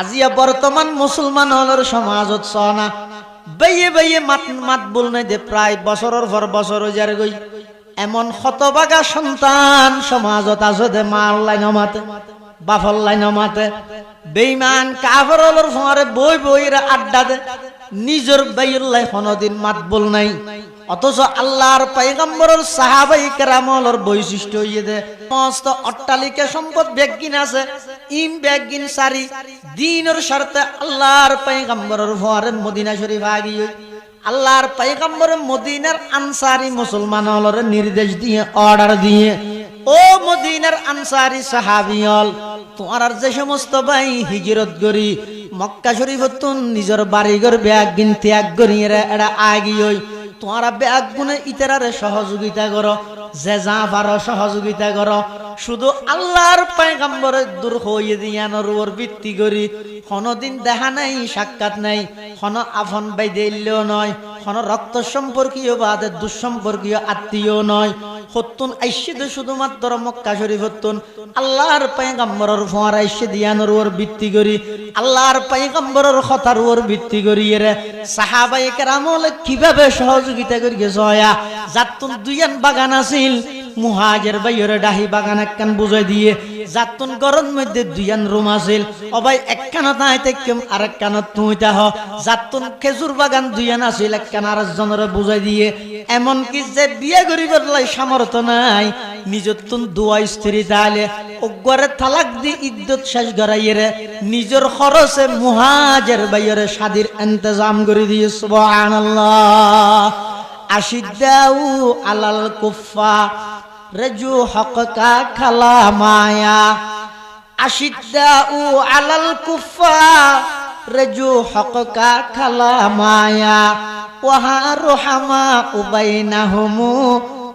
আজিয়া বর্তমান মুসলমান হলের সমাজত সনা বেয়ে বেয়ে মাত মাত বল নাই দে প্রায় বছরের পর বছর যার গই। এমন শতবাগা সন্তান সমাজত আছে দে মার লাইন মাতে বাফর লাইন মাতে বেইমান কাফর হলর ফোয়ারে বই বইরা আড্ডা দে। নিজের বাইল্লাই কোনদিন মাত বল নাই। অথচ আল্লাহর পাইগম্বরের সাহাবাই কেরামলের বৈশিষ্ট্য হইয়ে দে। সমস্ত অট্টালিকা সম্পদ ব্যাগিন আছে। ইম মদিনা শরীফ আগিয়ে নির্দেশ দিয়ে অর্ডার দিয়ে, ও মদিনার আনসারি সাহাবিয়ল তোমার যে সমস্ত ভাই হিজরত করি, মক্কা শরীফতুন নিজের বাড়িঘর ব্যাগ গিন ত্যাগ করি এরা আগিয়ে তোমারা ব্যাগ গুনে ইতারারে সহযোগিতা করো, যে যা পারো সহযোগিতা করো শুধু আল্লাহর পায়গাম্বরের দূর হইয়ে দিয়ানোর ওর ভিত্তি করি। কোনদিন দেখা নাই, সাক্ষাৎ নাই, কোন আফন বাই নয়। কোন রক্ত সম্পর্কীয় বা দুঃসম্পর্কীয় আত্মীয় নয়। হতুন আইসিদ শুধুমাত্র মক্কা শরীফ হতুন আল্লাহর পায়গাম্বরের ফোয়ার আইসে দিয়ানোর উপর ভিত্তি করি। আল্লাহর পায়গাম্বরের কথার উপর ভিত্তি করি এরে সাহাবাই কেরামলে কীভাবে সহযোগিতা করি জয়া যাতুন দুইয়ান বাগান আছিল। মুহাজের বাইরে ডাহি বাগান একখান বুঝাই দিয়ে। যাতুন গরম মধ্যে দুইয়ান রুম আছিল। অবাই একখানা তাইতে কেম আর একখানা তুই তাহ যাতুন খেজুর বাগান দুইয়ান আছিল একখান আর জনের বুঝাই দিয়ে। এমন কি যে বিয়ে করিবার লাই সামর্থ্য নাই। নিজের তুন দুয়া স্ত্রী তাহলে অগ্বরে তালাক দি ইদ্যত শেষ গড়াইয়েরে নিজের খরচে মুহাজের বাইরে শাদির ইন্তজাম করে দিয়ে, সুবহানাল্লাহ। আশিদ্দাউ আলাল কুফা রজু হকা খালা মায়া। আশিদ্দাউ আলাল কুফা, রজু হকা খালা মায়া। ওহা রোহামা উবাইনাহুমু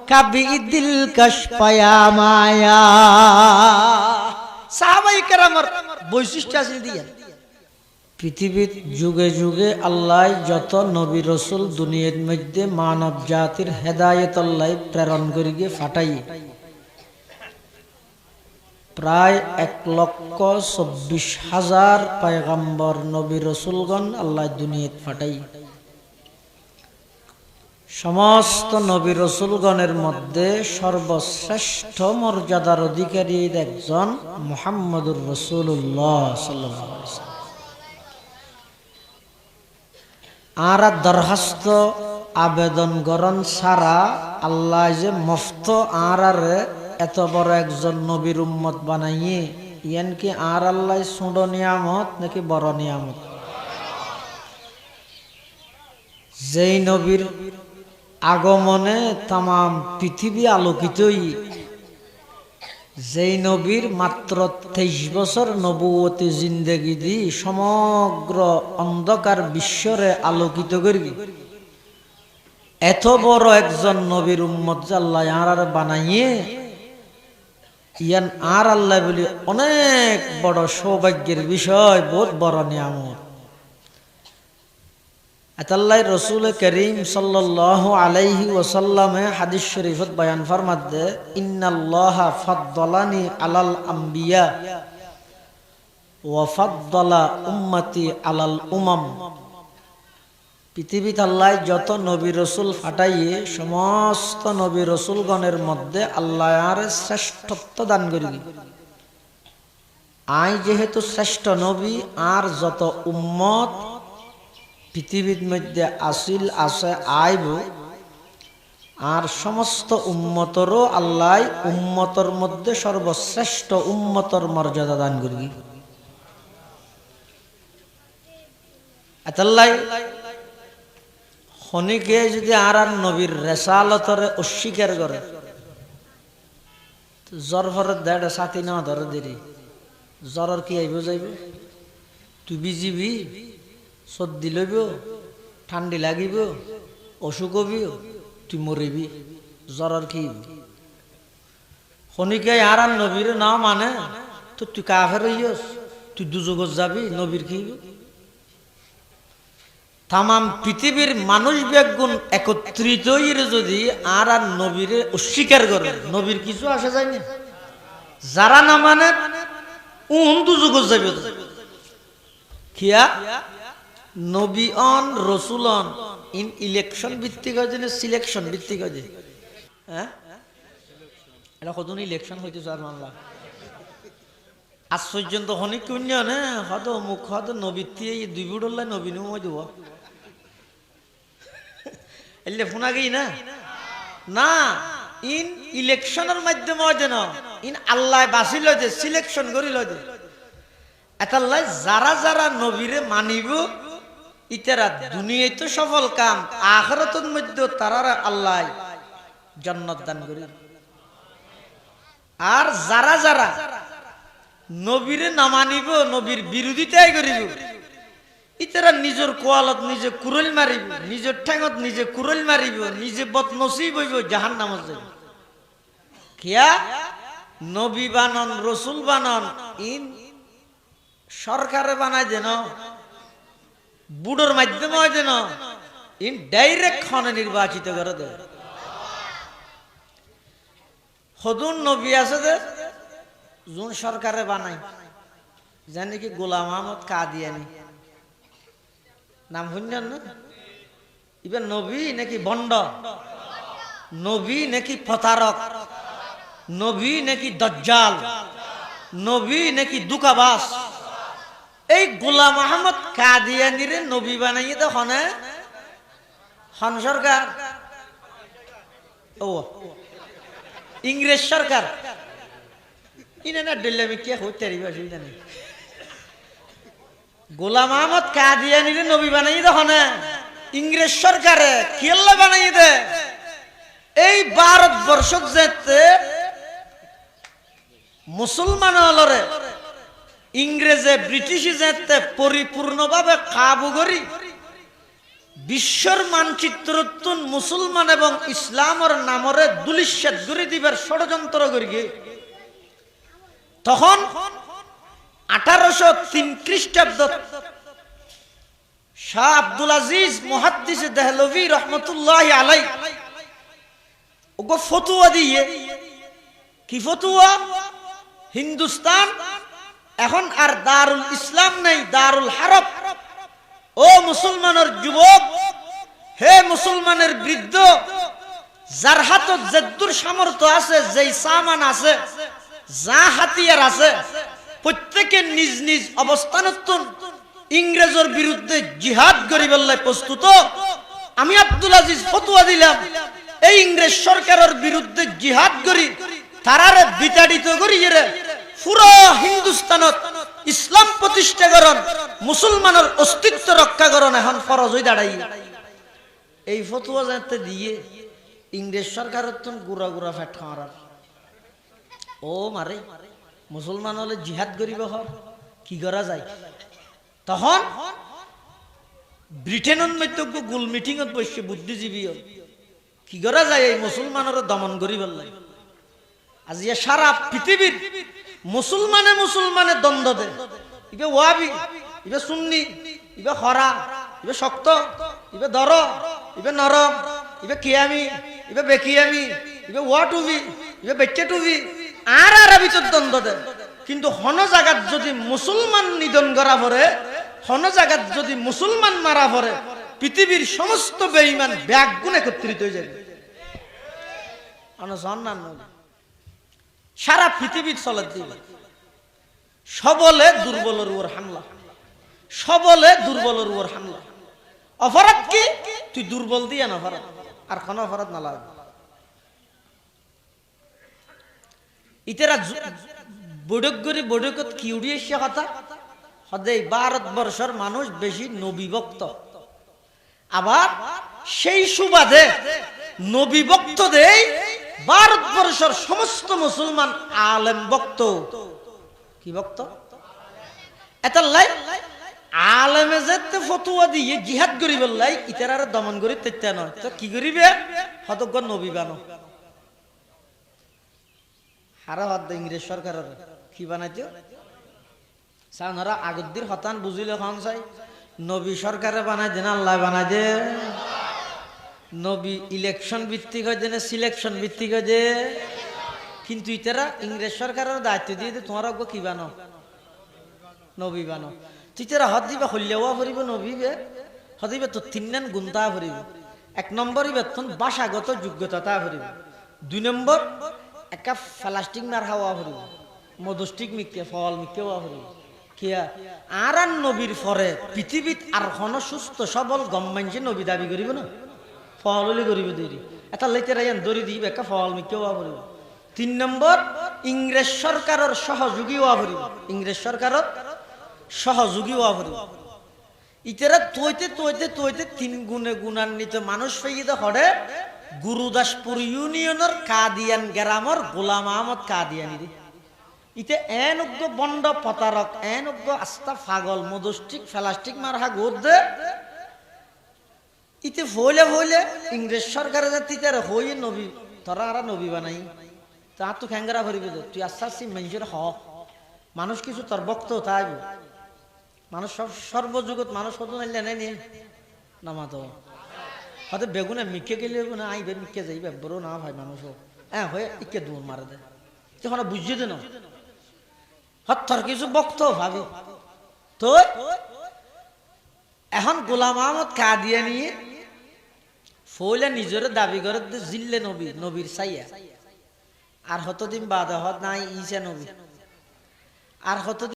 কাবিদিল কশপায়া মায়া। সাহাবাই কেরামর বৈশিষ্ট্য আছে দিয়া পৃথিবীর যুগে যুগে আল্লাহ যত নবী রসুল দুনিয়ার মধ্যে মানব জাতির হেদায়ত আল্লাহ প্রেরণ করি গিয়ে ফাটাই প্রায় এক লক্ষ চব্বিশ হাজার পায়গাম্বর নবী রসুলগণ আল্লাহ দুনিয়াত ফাটাই সমস্ত নবী রসুলগণের মধ্যে সর্বশ্রেষ্ঠ মর্যাদার অধিকারী একজন মোহাম্মদুর রসুল্লাহ সাল্লাহ আর দরখাস্ত আবেদন গরণ ছাড়া আল্লাহ যে মফত আর এত বড় একজন নবীর উম্মত বানাইয়ে, ইয়ান কি আর আল্লাহ সুড নিয়ামত নাকি বড় নিয়ামত? যেই নবীর আগমনে তাম পৃথিবী আলোকিতই যেই নবীর মাত্র তেইশ বছর নবুয়তী জিন্দেগি দি সমগ্র অন্ধকার বিশ্বরে আলোকিত করবি। এত বড় একজন নবীর উম্মত আল্লাহ আর বানাইয়ে, ইয়ান আর আল্লাহ বলি অনেক বড় সৌভাগ্যের বিষয়, বহুত বড় নিয়ামত। আতাল্লাহ রসুল করিম সাল্লাহ আলাইহি ওসাল্লামে হাদিস শরীফত বয়ান ফরমাত দে ইন্নাল্লাহ ফাদ্দলানি আলাল আম্বিয়া ওয়াফাদ্দলা উম্মতি আলাল উমাম। পৃথিবীতে আল্লাহ যত নবী রসুল ফাটাইয়ে সমস্ত নবী রসুলগণের মধ্যে আল্লাহ আর শ্রেষ্ঠত্ব দান করিবি আই যেহেতু শ্রেষ্ঠ নবী, আর যত উম্মত পৃথিবীর মধ্যে আসিল আছে আইব। আর সমস্ত উম্মতরও আল্লাহ উম্মতর মধ্যে সর্বশ্রেষ্ঠ উম্মতর মর্যাদা দান করি। এতাল্লাই খনিকে যদি আর আর নবীর রেসালতরে অস্বীকার করে জ্বর ভরের দেড় সাথী না ধরে দেরি জ্বরের কি আইব যাইব? তুই বিজিবি? সর্দি লইব, ঠান্ডি লাগিব, অসুখ হবি তুই মরিবি জ্বরের কি শনিকে আর নবীর না মানে তো তুই কাফের হইয়স, তুই দুযোগত যাবি, নবীর কি তামাম পৃথিবীর মানুষ বেগুন একত্রিত যদি আর আর নবীরে অস্বীকার করে, নবীর কিছু আসে যায় না। যারা না মানে উন দুযোগত যাবে খিয়া নবী অন, রসুল অন, ইন ইলেকশন ভিত্তিক হয়েছে না সিলেকশন ভিত্তিক হয়েছে হ্যাঁ? এটা কতদিন ইলেকশন হইতে স্যার মানলা আজ পর্যন্ত হনি কুন্য না? হয়তো মুখ, হয়তো নবীতি এই দুই বুড়ল্লাই নবীন মই দেব এলে ফোনা গেই না? না, ইন ইলেকশনের মাধ্যমে হয় যেন ইন আল্লাহ বাঁচিল যে সিলেকশন করিল যে। এটাল্লাই যারা যারা নবীরে মানিব ইতারা দুনিয়ায় তো সফল কাম, আখরাতের মধ্যে তারা আল্লাহ জন্নত দান করি আর যারা যারা নবীরে নামানিব নবীর বিরোধিতাই করিব, ইতারা নিজের কোয়ালত নিজে কুরল মারিব, নিজের ঠেঙত নিজে কুরল মারিব, নিজে বদ নসিব হইব জাহান নামত যাইব। কিয়া? নবী বানন, রসুল বানন, ইন সরকারে বানায় যেন বুড়োর মাধ্যমে হয় যেন ইন ডাইরেক্ট খনে নির্বাচিত করে দেয়। হদুন নবী আছে যে যোন সরকারে বানাই জানি কি গোলাম আহমদ কাদিয়ানি? নাম শুনছেন না? এবার নবী নাকি বন্ড? নবী নাকি প্রতারক? নবী নাকি দজ্জাল? নবী নাকি দুকাবাস এই গোলাম আহমদ কাদিয়ানিরে নবী বানাইয়ে তো হনে? হন সরকার? ও। ইংরেজ সরকার? ইনে না দিল্লি কে হইতে গোলাম আহমদ কাদিয়ানিরে নবী বানাই দেখো না ইংরেজ সরকারে কেল্লা বানাই দে? এই ভারতবর্ষ যেতে মুসলমান ইংরেজে ব্রিটিশ যেতে পরিপূর্ণভাবে কাবু করি, বিশ্বর মানচিত্র মুসলমান এবং ইসলামর নামরে দুলিশ্বাদ করে দিবার ষড়যন্ত্র করি তখন আঠারোশো তিন খ্রিস্টাব্দ শাহ আব্দুল আজিজ মুহাদ্দিস দেহলভি রহমতুল্লাহ আলাই ওগো ফতুয়া দিয়ে, কি ফতুয়া? হিন্দুস্তান এখন আর দারুল ইসলাম নাই, দারুল হারব। ও মুসলমানের যুবক, হে মুসলমানের বৃদ্ধ, যার হাতত জেদ্দুর সামর্থ্য আছে, যেই সামান আছে, যা হাতিয়ার আছে, প্রত্যেকে নিজ নিজ অবস্থানত ইংরেজের বিরুদ্ধে জিহাদ করিবেল্লাই প্রস্তুত। আমি আব্দুল আজিজ ফতুয়া দিলাম, এই ইংরেজ সরকারের বিরুদ্ধে জিহাদ করি তারারে বিতাড়িত করি পুরো হিন্দুস্তানত ইসলাম প্রতিষ্ঠা করন মুসলমানের অস্তিত্ব রক্ষা করন এখন ফরজ হয়ে দাঁড়াই এই ফতুয়া যাতে দিয়ে ইংরেজ সরকারের তো গুড়া গুড়া ফ্যাট খাওয়ার। ও মারে, মুসলমান হলে জিহাদ করিব হর কি করা যায়? তখন ব্রিটেনের মধ্যে গুল মিটিং বসছে বুদ্ধিজীবী কি করা যায় এই মুসলমানের দমন করি বললাই আজি সারা পৃথিবীর মুসলমানে মুসলমানে দ্বন্দ্ব দে। ইবে ওয়াবি, ইবে সুন্নি, ইবে খরা, ইবে শক্ত, ইবে দর, ইবে নরম, ইবে কিয়ামি, ইবে বেকিয়ামি, ইবে ওয়া টুবি ইবে বেচ্চে টুবি আর আর ভিতর দ্বন্দ্ব দেয় কিন্তু হন জাগাত যদি মুসলমান নিধন করা পরে হন জাগাত যদি মুসলমান মারা পরে পৃথিবীর সমস্ত বেঈমান ব্যাগ গুণ একত্রিত হয়ে যাবে। সারা পৃথিবীর চলে দিবে সবলে দুর্বলের উপর হামলা। সবলে দুর্বলের উপর হামলা। অপরাধ কি? তুই দুর্বল দিয়ে না অপরাধ। আর কোন অপরাধ না লাগবে। ইতারা বৈঠকগরি বৈঠকত কি কথা? সদাই ভারতবর্ষের মানুষ বেশি নবীভক্ত। আবার সেই সুবাদে নবীভক্ত দেই ভারতবর্ষের সমস্ত মুসলমান আলেম ভক্ত। কি ভক্ত? এটা লাই? আলেমে যেতে ফতুয়া দিয়ে জিহাদ দমন করি নয়। তো কি করিবে? হতজ্ঞ নবী বানো। হারা ইংরেজ সরকারের। কি হতান বুঝিলে চাই নবী সরকারে বানাই দেন, আল্লাহ বানাই দে নবী ইলেকশন ভিত্তিক হয় দেন সিলেকশন ভিত্তিক হয় যে? কিন্তু ইতারা ইংরেজ সরকারের দায়িত্ব দিয়ে তোমার অজ্ঞ কি বানো? নবী বানো। তুই তোরা হদ দিবে হল্যাওয়া ফুরিব নভিবে হদিবে তো তিন গুন্তা ফুরিব এক নম্বর বেতন বাসাগত যোগ্যতা ফুরিব দুই নম্বর একটা প্লাস্টিক মার হাওয়া ফুরিব মধুষ্টিক মিকে ফল মিকে হওয়া ফুরিব কিয়া? আর নবীর পরে পৃথিবীত আর কোনো সুস্থ সবল গম মানছে নবী দাবি করিব না? ফল হলে করিব দেরি। এটা লাইতে রাইয়ান দরি দিব একটা ফল মিকে হওয়া ফুরিব তিন নম্বর, ইংরেজ সরকারের সহযোগী হওয়া ফুরিব ইংরেজ সরকারের সহযোগী হওয়া ফুরিব ইতারা তৈতে তৈতে তৈতে তিন গুণে গুণান্বিত মানুষ পেয়ে হরে গুরুদাসপুর ইউনিয়নের কাদিয়ান গ্রামর গোলাম আহমদ কাদিয়ানি ইতে এন উগ্র বন্ড পতারক এন উগ্র আস্তা ফাগল মদস্টিক ফেলাস্টিক মার হা গোদ দে ইতে হইলে হইলে ইংরেজ সরকারে যে তিতারে হইয়ে নবী, তোরা আর নবী বানাই। তা তো খ্যাঙ্গারা ভরিবে তুই আস্তে আস্তে মানুষের হ মানুষ কিছু তোর বক্ত তাইব মানুষ সব সর্বযুগত মানুষ কত নাইলে নাই নিয়ে নামা তো হয়তো বেগুনে মিকে গেলে না, আইবে মিকে যাইবে, বড় না ভাই মানুষ হ্যাঁ হয়ে ইকে দূর মারে দে। তখন বুঝিয়ে দে না। হত্তর কিছু বক্ত ভাবি। তো এখন গোলাম আহমদ কাদিয়া ফইলে নিজের দাবি করে জিল্লে নবী, নবীর সাইয়া আর হতদিন বাদ হত নাই ইসা নবী। আর হতদিন